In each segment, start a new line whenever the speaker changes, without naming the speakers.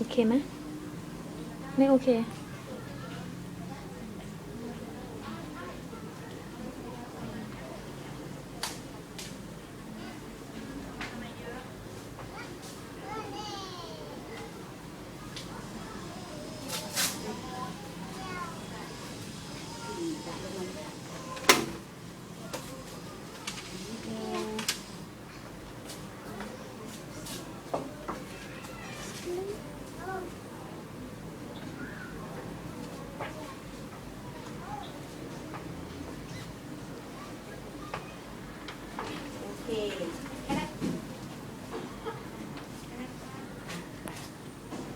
โอเคไหมไม่โอเค
เคแค่นั้น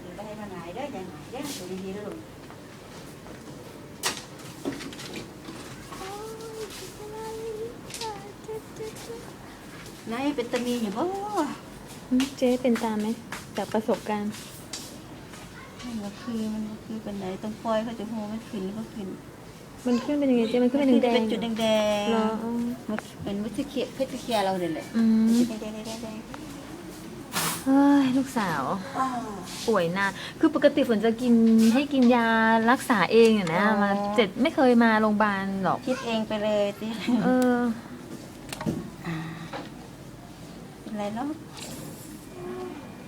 เดี๋ยวไปให้มันหายเด้ยังยังตัวดีๆเด้อลูกนายเป็นตะมีอยู่บ่
เจ๊เป็นตามไหมจากประสบการณ์
มันก็คือมันก็คือเป็นไหนต้องปล่อยเขาจะโหมันขึ้นก็ขึ้น
มันขึ้นเป็นยังไงเจ๊มันขึ้นเป็นแดง
เป็น
ๆ
จุดแดง
เหรอ
ๆ
อ๋อ
มันเป็นวิตาเคียเพชรเคียเราเนี่ยแหละ
อืม
แดงๆแดง
เฮ้ยลูกสาว
ๆอ้าว
ป่วยนานคือปกติฝนจะกินให้กินยารักษาเองอะนะ
อ๋อ
มาเจ็ดไม่เคยมาโรงพยาบาลหรอก
คิดเองไปเลยสิ
เออ
เป็นไรเนาะ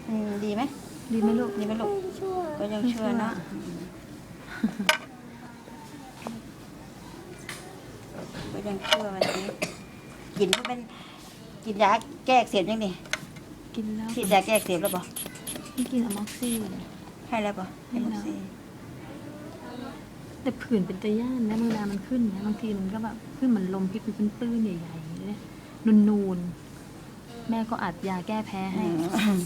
อืมดีไหม
ดีไหมลูก
ดีไหมลูกก็ยังเชื่อเนาะ ยังเชื่อวันนี้กินเพราะเป็นกินยาแก้อักเสียบยังนี่
กินแล้ว
ฉีดยาแก้อักเสียบแล้วบ่
ไม่กินอะม็อกซี่
ให้แล้วบ่ให้หมดสิ
แต่ผื่นเป็นตะย่านนะเวลามันขึ้นนะบางทีมันก็แบบขึ้นเหมือนลมพิษเป็นตื้นๆใหญ่ๆเลยนูนๆ แม่ก็อัดยาแก้แพ้
อื
ให้
ม